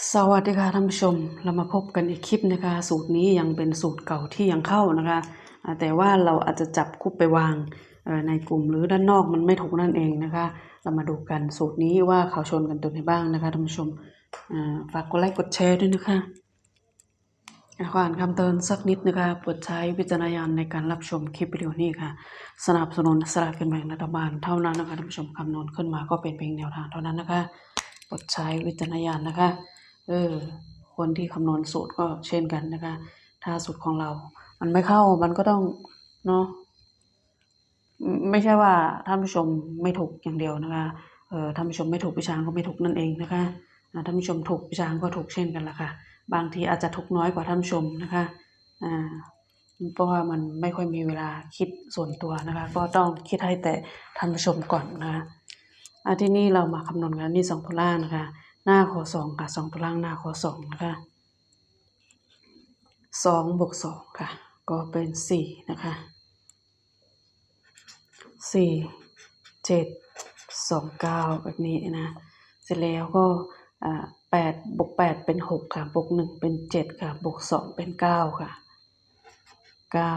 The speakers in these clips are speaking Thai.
สวัสดีค่ะท่านผู้ชมเรามาพบกันอีกคลิปนะคะ สูตรนี้ยังเป็นสูตรเก่าที่ยังเข้านะคะ แต่ว่าเราอาจจะจับคู่ไปวางในกลุ่มหรือด้านนอกมันไม่ถูกนั่นเองนะคะ เรามาดูกันสูตรนี้ว่าเขาชนกันตัวไหนบ้างนะคะท่านผู้ชมฝากกดไลค์กดแชร์ด้วยนะคะอะขออ่านคำเตือนสักนิดนะคะโปรดใช้วิจารณญาณในการรับชมคลิปวิดีโอนี้ค่ะ สนับสนุนสลากกินแบ่งรัฐบาลเท่านั้นนะคะท่านผู้ชมคำนวณขึ้นมาก็เป็นเพียงแนวทางเท่านั้นนะคะโปรดใช้วิจารณญาณนะคะ เออ คนที่คำนวณสูตรก็เช่นกันนะคะ ถ้าสูตรของเรา มันไม่เข้ามันก็ต้องเนาะไม่ใช่ว่าท่านผู้ชมไม่ถูกอย่างเดียวนะคะเออท่านผู้ชมไม่ถูกพิชางก็ไม่ถูกนั่นเองนะคะท่านผู้ชมถูกพิชางก็ถูกเช่นกันละค่ะ บางทีอาจจะถูกน้อยกว่าท่านผู้ชมนะคะอ่าเพราะว่ามันไม่ค่อยมีเวลาคิดส่วนตัวนะคะ ก็ต้องคิดให้แต่ท่านผู้ชมก่อนนะคะอ่าที่นี่เรามาคำนวณกันนี่สองตัวล่านะคะ หน้าขอสองค่ะสองตัวล่างหน้าขอสองนะคะสองบวกสองค่ะ ก็เป็นสี่นะคะสี่เจ็ดสองเก้าแบบนี้นะเสร็จแล้วก็อ่าแปดบวกแปดเป็นหกค่ะบวกหนึ่งเป็นเจ็ดค่ะบวกสองเป็นเก้าค่ะเก้า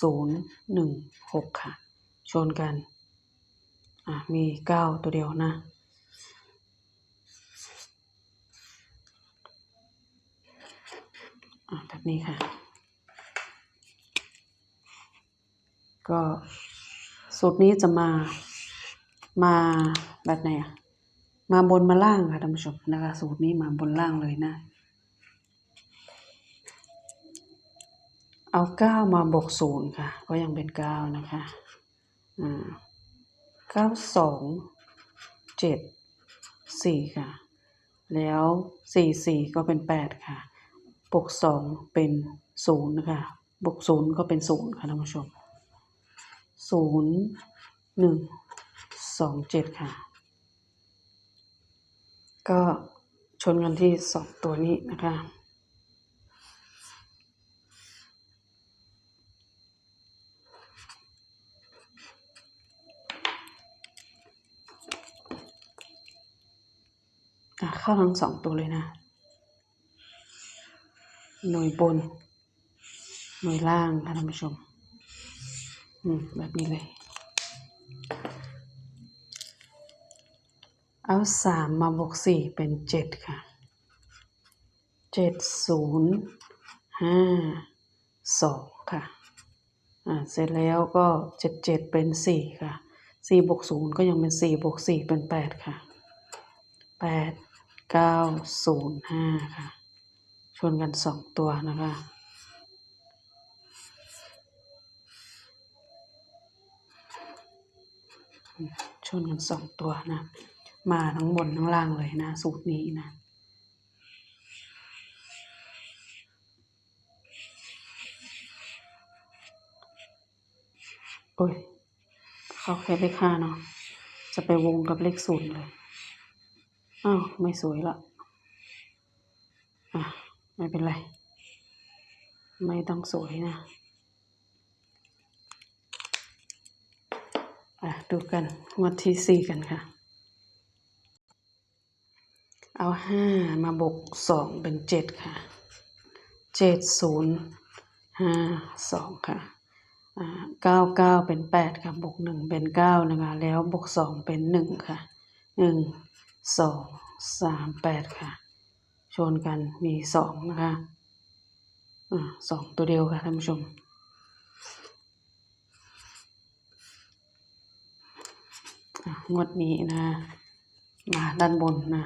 ศูนย์หนึ่งหกค่ะ ชนกัน อะ มีเก้าตัวเดียวนะ อะแบบ นี้ค่ะ ก็สูตรนี้จะมามาแบบไหนอะมาบนมาล่างค่ะท่านผู้ชมนะคะ สูตรนี้มาบนล่างเลยนะ เอาเก้ามาบวกศูนย์ค่ะ ก็ยังเป็นเก้านะคะอ่าเก้าสองเจ็ดสี่ค่ะ แล้วสี่สี่ก็เป็นแปดค่ะ บวกสองเป็นศูนย์นะคะบวกศูนย์ก็เป็นศูนย์ค่ะท่านผู้ชมศูนย์หนึ่งสองเจ็ดค่ะ ก็ชนกันที่สองตัวนี้นะคะอะเข้าทั้งสองตัวเลยนะ หน่วยบน หน่วยล่างค่ะท่านผู้ชมอืมแบบนี้เลย เอาสามมาบวกสี่เป็นเจ็ดค่ะเจ็ดศูนย์ห้าสองค่ะ อ่า เสร็จแล้วก็เจ็ดเจ็ดเป็นสี่ค่ะสี่บวกศูนย์ก็ยังเป็นสี่บวกสี่เป็นแปดค่ะแปดเก้าศูนย์ห้าค่ะ ชนกันสองตัวนะคะชนกันสองตัวนะ มาทั้งบนทั้งล่างเลยนะ สูตรนี้นะโอ้ย เข้าแค่เลขห้าเนาะ จะไปวงกับเลขศูนย์เลย อ้าว ไม่สวยละ ไม่เป็นไร ไม่ต้องสวยนะ อะ ดูกันงวดที่สี่กันค่ะ เอาห้ามาบวกสองเป็นเจ็ดค่ะเจ็ดศูนย์ห้าสองค่ะอ่าเก้าเก้าเป็นแปดค่ะบวกหนึ่งเป็นเก้านะคะแล้วบวกสองเป็นหนึ่งค่ะหนึ่งสองสามแปดค่ะ ชนกันมีสองนะคะอ่าสองตัวเดียวค่ะท่านผู้ชมงวดนี้นะมาด้านบนนะ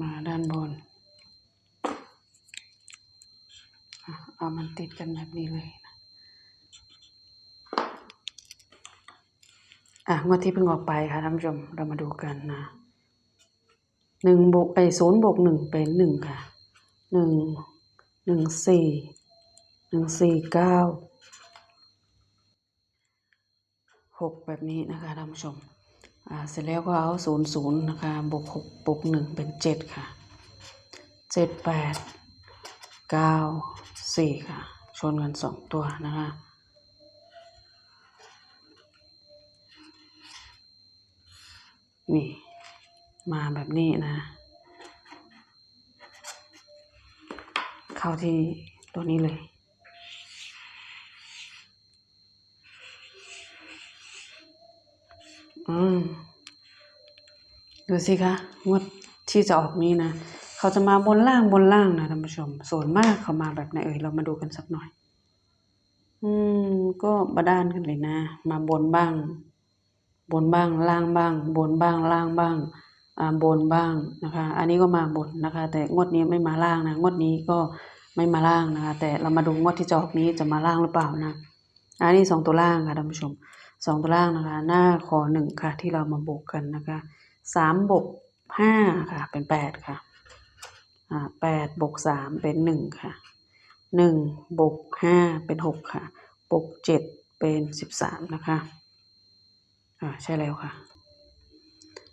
มาด้านบนอะเอามันติดกันแบบนี้เลยนะ อะงวดที่เพิ่งออกไปค่ะท่านผู้ชมเรามาดูกันนะหนึ่งบวกไอศูนย์บวกหนึ่งเป็นหนึ่งค่ะหนึ่งหนึ่งสี่หนึ่งสี่เก้าหกแบบนี้นะคะท่านผู้ชมอ่าเสร็จแล้วก็เอาศูนย์ศูนย์นะคะบวกหกบวกหนึ่งเป็นเจ็ดค่ะเจ็ดแปดเก้าสี่ค่ะ ชนกันสองตัวนะคะ นี่ มาแบบนี้นะ เข้าที่ตัวนี้เลยอืมดูสิคะงวดที่จะออกนี้นะ เขาจะมาบนล่างบนล่างนะท่านผู้ชม ส่วนมากเขามาแบบไหนเอ่ยเรามาดูกันสักหน่อย อืม ก็บาดานกันเลยนะ มาบนบ้าง บนบ้างล่างบ้าง บนบ้างล่างบ้างบนบ้างนะคะ อันนี้ก็มาบนนะคะ แต่งวดนี้ไม่มาล่างนะงวดนี้ก็ไม่มาล่างนะคะ แต่เรามาดูงวดที่จะออกนี้จะมาล่างหรือเปล่านะอันนี้สองตัวล่างค่ะท่านผู้ชมสองตัวล่างนะคะ หน้าขอหนึ่งค่ะ ที่เรามาบวกกันนะคะสามบวกห้าค่ะ เป็นแปดค่ะอ่าแปดบวกสามเป็นหนึ่งค่ะหนึ่งบวกห้าเป็นหกค่ะบวกเจ็ดเป็นสิบสามนะคะ อ่าใช่แล้วค่ะ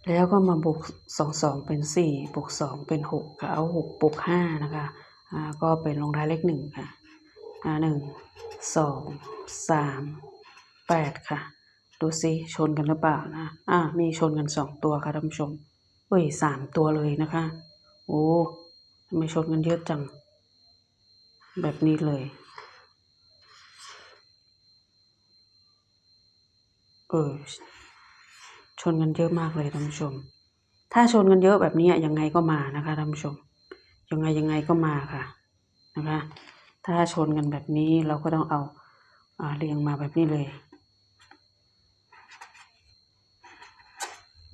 แล้วก็มาบวกสองสองเป็นสี่บวกสองเป็นหกค่ะเอาหกบวกห้านะคะอ่าก็เป็นลงท้ายเลขหนึ่งค่ะอ่าหนึ่งสองสามแปดค่ะดูซิชนกันหรือเปล่านะอ่ามีชนกันสองตัวค่ะท่านผู้ชมเอ้ยสามตัวเลยนะคะโอ้ทำไมชนกันเยอะจัง แบบนี้เลย เออ ชนกันเยอะมากเลยท่านผู้ชม ถ้าชนกันเยอะแบบนี้ยังไงก็มานะคะท่านผู้ชม ยังไงยังไงก็มาค่ะนะคะ ถ้าชนกันแบบนี้เราก็ต้องเอาเรียงมาแบบนี้เลย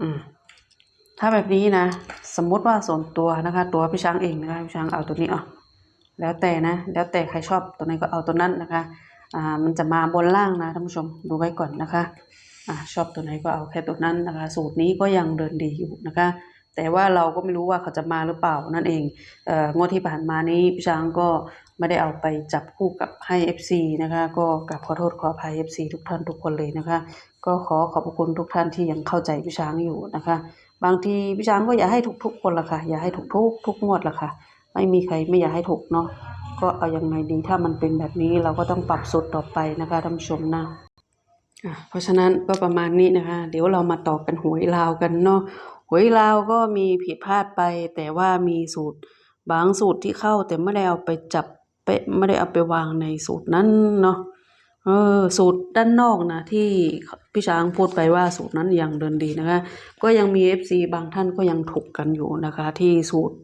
อืมถ้าแบบนี้นะ สมมติว่าส่วนตัวนะคะ ตัวพี่ช้างเองนะคะพี่ช้างเอาตัวนี้อะแล้วแต่นะ แล้วแต่ใครชอบตัวไหนก็เอาตัวนั้นนะคะ อ่า มันจะมาบนล่างนะท่านผู้ชมดูไว้ก่อนนะคะ อ่าชอบตัวไหนก็เอาแค่ตัวนั้นนะคะ สูตรนี้ก็ยังเดินดีอยู่นะคะ แต่ว่าเราก็ไม่รู้ว่าเขาจะมาหรือเปล่านั่นเองเอ่องวดที่ผ่านมานี้พี่ช้างก็ไม่ได้เอาไปจับคู่กับให้ FC นะคะ ก็กราบขอโทษขออภัย FC ทุกท่านทุกคนเลยนะคะ ก็ขอขอบคุณทุกท่านที่ยังเข้าใจพี่ช้างอยู่นะคะ บางทีพี่ช้างก็อยากให้ถูกทุกคนละค่ะ อยากให้ถูกทุกทุกงวดละค่ะ ไม่มีใครไม่อยากให้ถูกเนาะ ก็เอายังไงดีถ้ามันเป็นแบบนี้เราก็ต้องปรับสูตรต่อไปนะคะท่านผู้ชมนะ เพราะฉะนั้นก็ประมาณนี้นะคะ เดี๋ยวเรามาต่อกันหวยลาวกันเนาะหวยลาวก็มีผิดพลาดไป แต่ว่ามีสูตรบางสูตรที่เข้า แต่ไม่ได้เอาไปจับเป๊ะไม่ได้เอาไปวางในสูตรนั้นเนาะเออสูตรด้านนอกนะที่พี่ช้างพูดไปว่าสูตรนั้นยังเดินดีนะคะ ก็ยังมี FC บางท่านก็ยังถกกันอยู่นะคะ ที่สูตร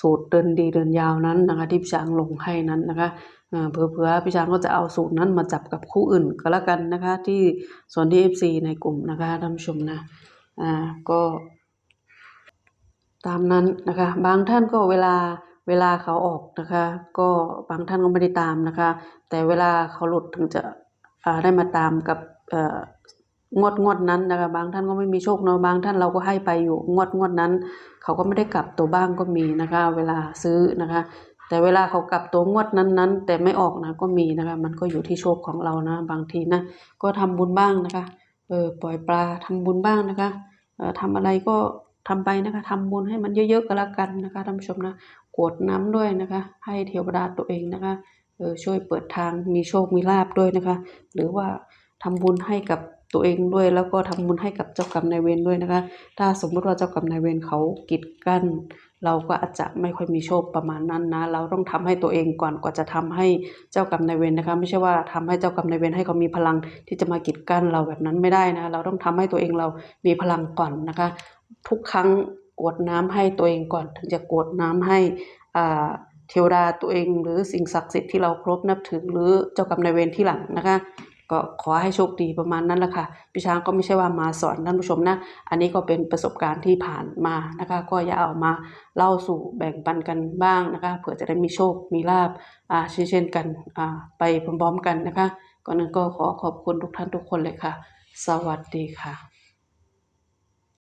สูตรเดินดีเดินยาวนั้นนะคะ ที่พี่ช้างลงให้นั้นนะคะ เอ่อเผื่อๆพี่ช้างก็จะเอาสูตรนั้นมาจับกับคู่อื่นก็แล้วกันนะคะ ที่ส่วนที่ FC ในกลุ่มนะคะท่านผู้ชมนะอ่าก็ตามนั้นนะคะ บางท่านก็เวลาเวลาเขาออกนะคะ ก็บางท่านก็ไม่ได้ตามนะคะ แต่เวลาเขาหลุดถึงจะอ่าได้มาตามกับเอ่องวดงวดนั้นนะคะบางท่านก็ไม่มีโชคเนาะบางท่านเราก็ให้ไปอยู่งวดงวดนั้น เขาก็ไม่ได้กลับตัวบ้างก็มีนะคะ เวลาซื้อนะคะ แต่เวลาเขากลับตัวงวดนั้นๆ แต่ไม่ออกนะก็มีนะคะ มันก็อยู่ที่โชคของเรานะ บางทีนะ ก็ทำบุญบ้างนะคะ เออปล่อยปลาทำบุญบ้างนะคะ เออทำอะไรก็ทำไปนะคะทำบุญให้มันเยอะๆก็แล้วกันนะคะท่านผู้ชมนะกวดน้ำด้วยนะคะ ให้เทวดาตัวเองนะคะ เออช่วยเปิดทางมีโชคมีลาบด้วยนะคะ หรือว่าทำบุญให้กับตัวเองด้วยแล้วก็ทำบุญให้กับเจ้ากรรมนายเวรด้วยนะคะ ถ้าสมมุติว่าเจ้ากรรมนายเวรเขากีดกั้น เราก็อาจจะไม่ค่อยมีโชคประมาณนั้นนะ เราต้องทำให้ตัวเองก่อนกว่าจะทำให้เจ้ากรรมนายเวรนะคะ ไม่ใช่ว่าทำให้เจ้ากรรมนายเวรให้เขามีพลังที่จะมากีดกั้นเราแบบนั้นไม่ได้นะ เราต้องทำให้ตัวเองเรามีพลังก่อนนะคะ ทุกครั้งกรวดน้ำให้ตัวเองก่อน ถึงจะกรวดน้ำให้อ่าเทวดาตัวเองหรือสิ่งศักดิ์สิทธิ์ที่เราครพนับถือหรือเจ้ากรรมนายเวรที่หลังนะคะ ก็ขอให้โชคดีประมาณนั้นแหละค่ะพี่ช้างก็ไม่ใช่ว่ามาสอนท่านผู้ชมนะ อันนี้ก็เป็นประสบการณ์ที่ผ่านมานะคะ ก็อย่าเอามาเล่าสู่แบ่งปันกันบ้างนะคะเผื่อจะได้มีโชคมีลาบอ่าเช่นกันอ่าไปพร้อมๆกันนะคะก่อนอื่นก็ขอขอบคุณทุกท่านทุกคนเลยค่ะ สวัสดีค่ะ